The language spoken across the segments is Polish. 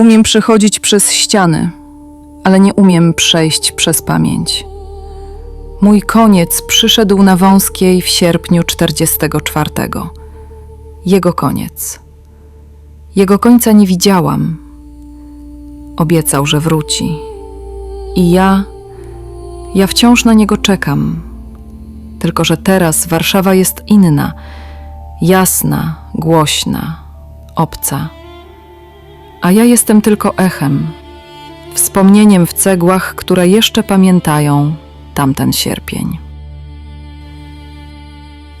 Umiem przechodzić przez ściany, ale nie umiem przejść przez pamięć. Mój koniec przyszedł na wąskiej w sierpniu 44. Jego koniec. Jego końca nie widziałam. Obiecał, że wróci. I ja, ja wciąż na niego czekam. Tylko, że teraz Warszawa jest inna, jasna, głośna, obca. A ja jestem tylko echem, wspomnieniem w cegłach, które jeszcze pamiętają tamten sierpień.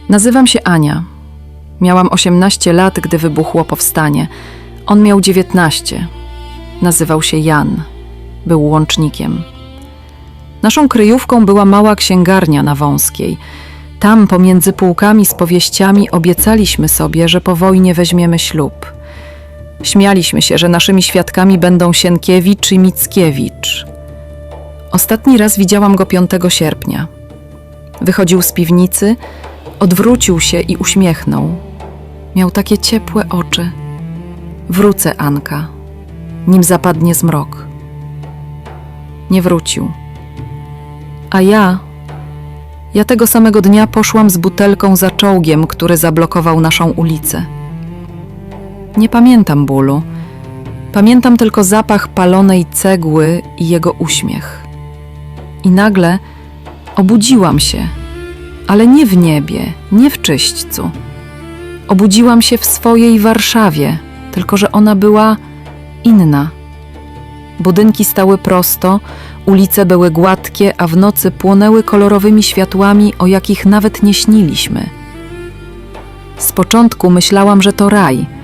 Nazywam się Ania. Miałam 18 lat, gdy wybuchło powstanie. On miał 19. Nazywał się Jan. Był łącznikiem. Naszą kryjówką była mała księgarnia na Wąskiej. Tam pomiędzy półkami z powieściami obiecaliśmy sobie, że po wojnie weźmiemy ślub. Śmialiśmy się, że naszymi świadkami będą Sienkiewicz i Mickiewicz. Ostatni raz widziałam go 5 sierpnia. Wychodził z piwnicy, odwrócił się i uśmiechnął. Miał takie ciepłe oczy. Wrócę, Anka, nim zapadnie zmrok. Nie wrócił. A ja, ja tego samego dnia poszłam z butelką za czołgiem, który zablokował naszą ulicę. Nie pamiętam bólu. Pamiętam tylko zapach palonej cegły i jego uśmiech. I nagle obudziłam się, ale nie w niebie, nie w czyśćcu. Obudziłam się w swojej Warszawie, tylko że ona była inna. Budynki stały prosto, ulice były gładkie, a w nocy płonęły kolorowymi światłami, o jakich nawet nie śniliśmy. Z początku myślałam, że to raj,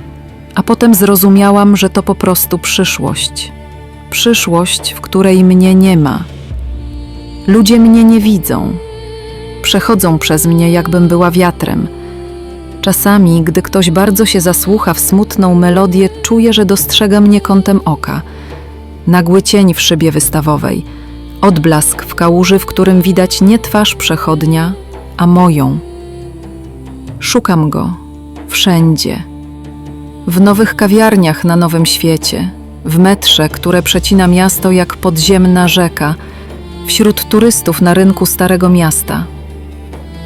a potem zrozumiałam, że to po prostu przyszłość. Przyszłość, w której mnie nie ma. Ludzie mnie nie widzą. Przechodzą przez mnie, jakbym była wiatrem. Czasami, gdy ktoś bardzo się zasłucha w smutną melodię, czuję, że dostrzega mnie kątem oka. Nagły cień w szybie wystawowej, odblask w kałuży, w którym widać nie twarz przechodnia, a moją. Szukam go wszędzie. W nowych kawiarniach na Nowym Świecie, w metrze, które przecina miasto jak podziemna rzeka, wśród turystów na rynku Starego Miasta.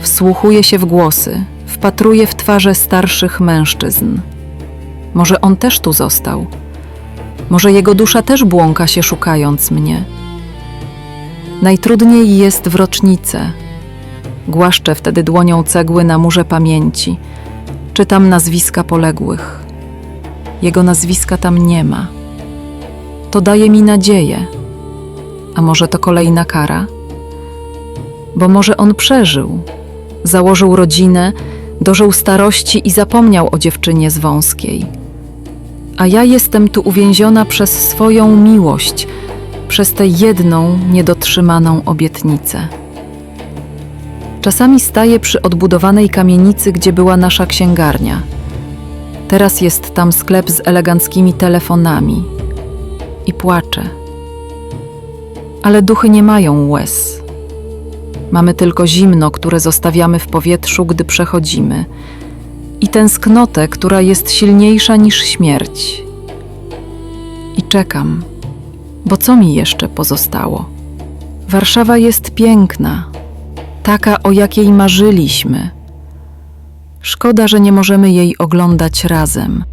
Wsłuchuję się w głosy, wpatruję w twarze starszych mężczyzn. Może on też tu został? Może jego dusza też błąka się szukając mnie? Najtrudniej jest w rocznicę. Głaszczę wtedy dłonią cegły na murze pamięci. Czytam nazwiska poległych. Jego nazwiska tam nie ma. To daje mi nadzieję. A może to kolejna kara? Bo może on przeżył, założył rodzinę, dożył starości i zapomniał o dziewczynie z wąskiej. A ja jestem tu uwięziona przez swoją miłość, przez tę jedną niedotrzymaną obietnicę. Czasami staję przy odbudowanej kamienicy, gdzie była nasza księgarnia. Teraz jest tam sklep z eleganckimi telefonami i płaczę. Ale duchy nie mają łez. Mamy tylko zimno, które zostawiamy w powietrzu, gdy przechodzimy, i tęsknotę, która jest silniejsza niż śmierć. I czekam, bo co mi jeszcze pozostało? Warszawa jest piękna, taka o jakiej marzyliśmy. Szkoda, że nie możemy jej oglądać razem.